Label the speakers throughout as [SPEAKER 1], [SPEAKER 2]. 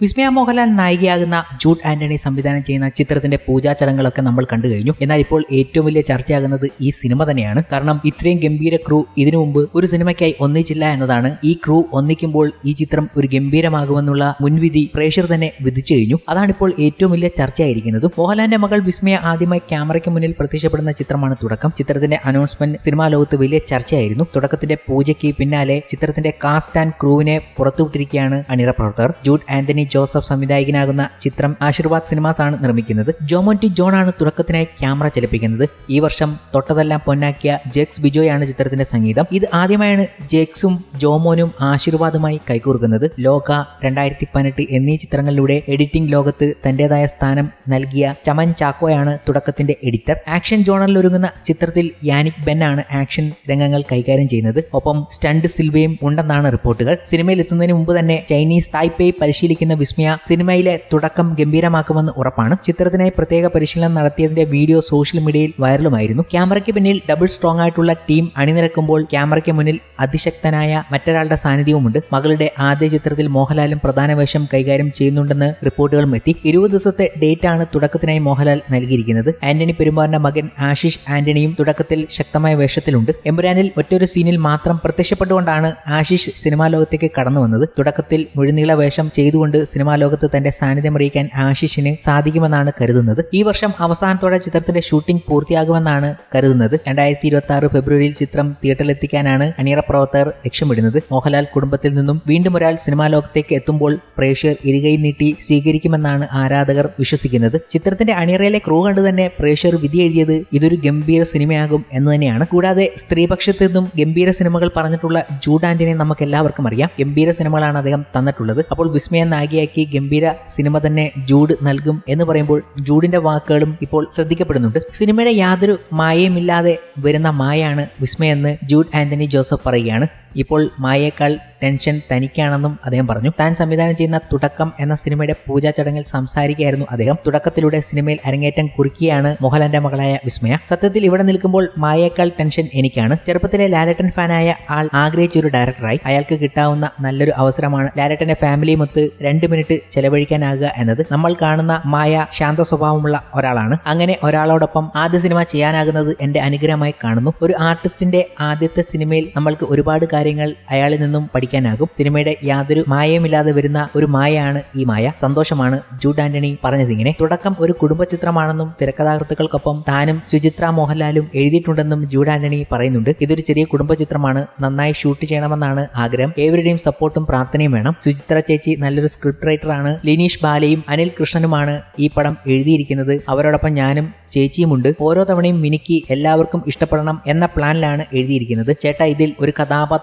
[SPEAKER 1] വിസ്മയ മോഹൻലാൽ നായികയാകുന്ന ജൂഡ് ആന്റണി സംവിധാനം ചെയ്യുന്ന ചിത്രത്തിന്റെ പൂജാ ചടങ്ങുകളൊക്കെ നമ്മൾ കണ്ടു കഴിഞ്ഞു. എന്നാൽ ഇപ്പോൾ ഏറ്റവും വലിയ ചർച്ചയാകുന്നത് ഈ സിനിമ തന്നെയാണ്. കാരണം ഇത്രയും ഗംഭീര ക്രൂ ഇതിനു മുമ്പ് ഒരു സിനിമയ്ക്കായി ഒന്നിച്ചില്ല എന്നതാണ്. ഈ ക്രൂ ഒന്നിക്കുമ്പോൾ ഈ ചിത്രം ഒരു ഗംഭീരമാകുമെന്നുള്ള മുൻവിധി പ്രേക്ഷർ തന്നെ വിധിച്ചു കഴിഞ്ഞു. അതാണ് ഇപ്പോൾ ഏറ്റവും വലിയ ചർച്ചയായിരിക്കുന്നത്. മോഹൻലാലിന്റെ മകൾ വിസ്മയ ആദ്യമായി ക്യാമറയ്ക്ക് മുന്നിൽ പ്രത്യക്ഷപ്പെടുന്ന ചിത്രമാണ് തുടക്കം. ചിത്രത്തിന്റെ അനൗൺസ്മെന്റ് സിനിമാ ലോകത്ത് വലിയ ചർച്ചയായിരുന്നു. തുടക്കത്തിന്റെ പൂജയ്ക്ക് പിന്നാലെ ചിത്രത്തിന്റെ കാസ്റ്റ് ആൻഡ് ക്രൂവിനെ പുറത്തുവിട്ടിരിക്കുകയാണ് അണിയറ പ്രവർത്തകർ. ജൂഡ് ആന്റണി ജോസഫ് സംവിധായകനാകുന്ന ചിത്രം ആശീർവാദ് സിനിമാസ് ആണ് നിർമ്മിക്കുന്നത്. ജോമോൻ ജോൺ ആണ് തുടക്കത്തിനായി ക്യാമറ ചലിപ്പിക്കുന്നത്. ഈ വർഷം തൊട്ടതെല്ലാം പൊന്നാക്കിയ ജെക്സ് ബിജോയാണ് ചിത്രത്തിന്റെ സംഗീതം. ഇത് ആദ്യമായാണ് ജെക്സും ജോമോനും ആശീർവാദുമായി കൈകൂർക്കുന്നത്. ലോക രണ്ടായിരത്തി പതിനെട്ട് എന്നീ ചിത്രങ്ങളിലൂടെ എഡിറ്റിംഗ് ലോകത്ത് തന്റേതായ സ്ഥാനം നൽകിയ ചമൻ ചാക്കോയാണ് തുടക്കത്തിന്റെ എഡിറ്റർ. ആക്ഷൻ ജോണറിൽ ഒരുങ്ങുന്ന ചിത്രത്തിൽ യാനിക് ബെൻ ആണ് ആക്ഷൻ രംഗങ്ങൾ കൈകാര്യം ചെയ്യുന്നത്. ഒപ്പം സ്റ്റണ്ട് സിൽവയും ഉണ്ടെന്നാണ് റിപ്പോർട്ടുകൾ. സിനിമയിൽ എത്തുന്നതിന് മുമ്പ് തന്നെ ചൈനീസ് തായ്പേയ് പരിശീലിക്കുന്ന വിസ്മയ സിനിമയിലെ തുടക്കം ഗംഭീരമാക്കുമെന്ന് ഉറപ്പാണ്. ചിത്രത്തിനായി പ്രത്യേക പരിശീലനം നടത്തിയതിന്റെ വീഡിയോ സോഷ്യൽ മീഡിയയിൽ വൈറലുമായിരുന്നു. ക്യാമറയ്ക്ക് പിന്നിൽ ഡബിൾ സ്ട്രോങ് ആയിട്ടുള്ള ടീം അണിനിരക്കുമ്പോൾ ക്യാമറയ്ക്ക് മുന്നിൽ അതിശക്തനായ മറ്റൊരാളുടെ സാന്നിധ്യവുമുണ്ട്. മകളുടെ ആദ്യ ചിത്രത്തിൽ മോഹൻലാലും പ്രധാന വേഷം കൈകാര്യം ചെയ്യുന്നുണ്ടെന്ന് റിപ്പോർട്ടുകളും എത്തി. ഇരുപത് ദിവസത്തെ ഡേറ്റ് ആണ് തുടക്കത്തിനായി മോഹൻലാൽ നൽകിയിരിക്കുന്നത്. ആന്റണി പെരുമാറിന്റെ മകൻ ആശിഷ് ആന്റണിയും തുടക്കത്തിൽ ശക്തമായ വേഷത്തിലുണ്ട്. എമ്പുരാനിൽ ഒറ്റൊരു സീനിൽ മാത്രം പ്രത്യക്ഷപ്പെട്ടുകൊണ്ടാണ് ആശിഷ് സിനിമാ ലോകത്തേക്ക് കടന്നു വന്നത്. തുടക്കത്തിൽ മുഴുനീള വേഷം ചെയ്തുകൊണ്ട് സിനിമാ ലോകത്ത് തന്റെ സാന്നിധ്യം അറിയിക്കാൻ ആശിഷിന് സാധിക്കുമെന്നാണ് കരുതുന്നത്. ഈ വർഷം അവസാനത്തോടെ ചിത്രത്തിന്റെ ഷൂട്ടിംഗ് പൂർത്തിയാകുമെന്നാണ് കരുതുന്നത്. രണ്ടായിരത്തി ഇരുപത്തി ആറ് ഫെബ്രുവരിയിൽ ചിത്രം തിയേറ്ററിലെത്തിക്കാനാണ് അണിയറ പ്രവർത്തകർ ലക്ഷ്യമിടുന്നത്. മോഹൻലാൽ കുടുംബത്തിൽ നിന്നും വീണ്ടും ഒരാൾ സിനിമാ ലോകത്തേക്ക് എത്തുമ്പോൾ പ്രേക്ഷകർ ഇരുകൈ നീട്ടി സ്വീകരിക്കുമെന്നാണ് ആരാധകർ വിശ്വസിക്കുന്നത്. ചിത്രത്തിന്റെ അണിയറയിലെ ക്രൂ കണ്ടു തന്നെ പ്രേക്ഷകർ വിധി എഴുതിയത് ഇതൊരു ഗംഭീര സിനിമയാകും എന്ന് തന്നെയാണ്. കൂടാതെ സ്ത്രീപക്ഷത്തു നിന്നും ഗംഭീര സിനിമകൾ പറഞ്ഞിട്ടുള്ള ജൂഡ് ആന്റണിയെ നമുക്ക് എല്ലാവർക്കും അറിയാം. ഗംഭീര സിനിമകളാണ് അദ്ദേഹം തന്നിട്ടുള്ളത്. അപ്പോൾ വിസ്മയ നായികയാക്കി ഗംഭീര സിനിമ തന്നെ ജൂഡ് നൽകും എന്ന് പറയുമ്പോൾ ജൂഡിന്റെ വാക്കുകളും ഇപ്പോൾ ശ്രദ്ധിക്കപ്പെടുന്നുണ്ട്. സിനിമയുടെ യാതൊരു മായയുമില്ലാതെ വരുന്ന മായയാണ് വിസ്മയെന്ന് ജൂഡ് ആന്റണി ജോസഫ് പറയുകയാണ്. ഇപ്പോൾ മായേക്കാൾ ടെൻഷൻ തനിക്കാണെന്നും അദ്ദേഹം പറഞ്ഞു. താൻ സംവിധാനം ചെയ്യുന്ന തുടക്കം എന്ന സിനിമയുടെ പൂജാ ചടങ്ങിൽ സംസാരിക്കുകയായിരുന്നു അദ്ദേഹം. തുടക്കത്തിലൂടെ സിനിമയിൽ അരങ്ങേറ്റം കുറിക്കുകയാണ് മോഹൻലാലിന്റെ മകളായ വിസ്മയ. സത്യത്തിൽ ഇവിടെ നിൽക്കുമ്പോൾ മായേക്കാൾ ടെൻഷൻ എനിക്കാണ്. ചെറുപ്പത്തിലെ ലാലട്ടൻ ഫാനായ ആൾ ആഗ്രഹിച്ച ഒരു ഡയറക്ടറായി. അയാൾക്ക് കിട്ടാവുന്ന നല്ലൊരു അവസരമാണ് ലാലട്ടന്റെ ഫാമിലിയുമൊത്ത് രണ്ട് മിനിറ്റ് ചെലവഴിക്കാനാകുക എന്നത്. നമ്മൾ കാണുന്ന മായ ശാന്ത സ്വഭാവമുള്ള ഒരാളാണ്. അങ്ങനെ ഒരാളോടൊപ്പം ആദ്യ സിനിമ ചെയ്യാനാകുന്നത് എന്റെ അനുഗ്രഹമായി കാണുന്നു. ഒരു ആർട്ടിസ്റ്റിന്റെ ആദ്യത്തെ സിനിമയിൽ നമ്മൾക്ക് ഒരുപാട് കാര്യങ്ങൾ അയാളിൽ നിന്നും പഠിക്കാനാകും. സിനിമയുടെ യാതൊരു മായയുമില്ലാതെ വരുന്ന ഒരു മായയാണ് ഈ മായ. സന്തോഷമാണ് ജൂഡ് ആന്റണി പറഞ്ഞതിങ്ങനെ. തുടക്കം ഒരു കുടുംബ ചിത്രമാണെന്നും തിരക്കഥാകൃത്തുക്കൾക്കൊപ്പം താനും സുചിത്ര മോഹൻലാലും എഴുതിയിട്ടുണ്ടെന്നും ജൂഡ് ആന്റണി പറയുന്നുണ്ട്. ഇതൊരു ചെറിയ കുടുംബ ചിത്രമാണ് നന്നായി ഷൂട്ട് ചെയ്യണമെന്നാണ് ആഗ്രഹം. ഏവരുടെയും സപ്പോർട്ടും പ്രാർത്ഥനയും വേണം. സുചിത്ര ചേച്ചി നല്ലൊരു സ്ക്രിപ്റ്റ് റൈറ്ററാണ്. ലിനീഷ് ബാലയും അനിൽ കൃഷ്ണനുമാണ് ഈ പടം എഴുതിയിരിക്കുന്നത്. അവരോടൊപ്പം ഞാനും ചേച്ചിയുമുണ്ട്. ഓരോ തവണയും മിനിക്ക് എല്ലാവർക്കും ഇഷ്ടപ്പെടണം എന്ന പ്ലാനിലാണ് എഴുതിയിരിക്കുന്നത്. ചേട്ടാ ഇതിൽ ഒരു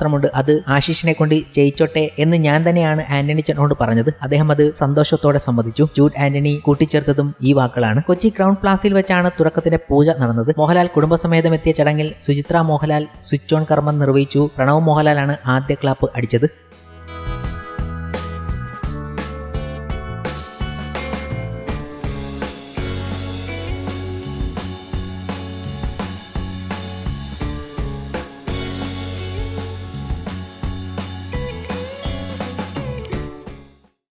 [SPEAKER 1] കഥാപാത്രമുണ്ട് അത് ആശിഷിനെ കൊണ്ട് ചെയ്യിച്ചോട്ടെ എന്ന് ഞാൻ തന്നെയാണ് ആന്റണി ചേട്ടനോട് പറഞ്ഞത്. അദ്ദേഹം അത് സന്തോഷത്തോടെ സമ്മതിച്ചു. ജൂഡ് ആന്റണി കൂട്ടിച്ചേർത്തതും ഈ വാക്കുകളാണ്. കൊച്ചി ക്രൗൺ പ്ലാസിൽ വെച്ചാണ് തുടക്കത്തിന്റെ പൂജ നടന്നത്. മോഹൻലാൽ കുടുംബസമേതം എത്തിയ ചടങ്ങിൽ സുചിത്ര മോഹൻലാൽ സ്വിച്ച് ഓൺ കർമ്മം നിർവഹിച്ചു. പ്രണവ് മോഹൻലാലാണ് ആദ്യ ക്ലാപ്പ് അടിച്ചത്.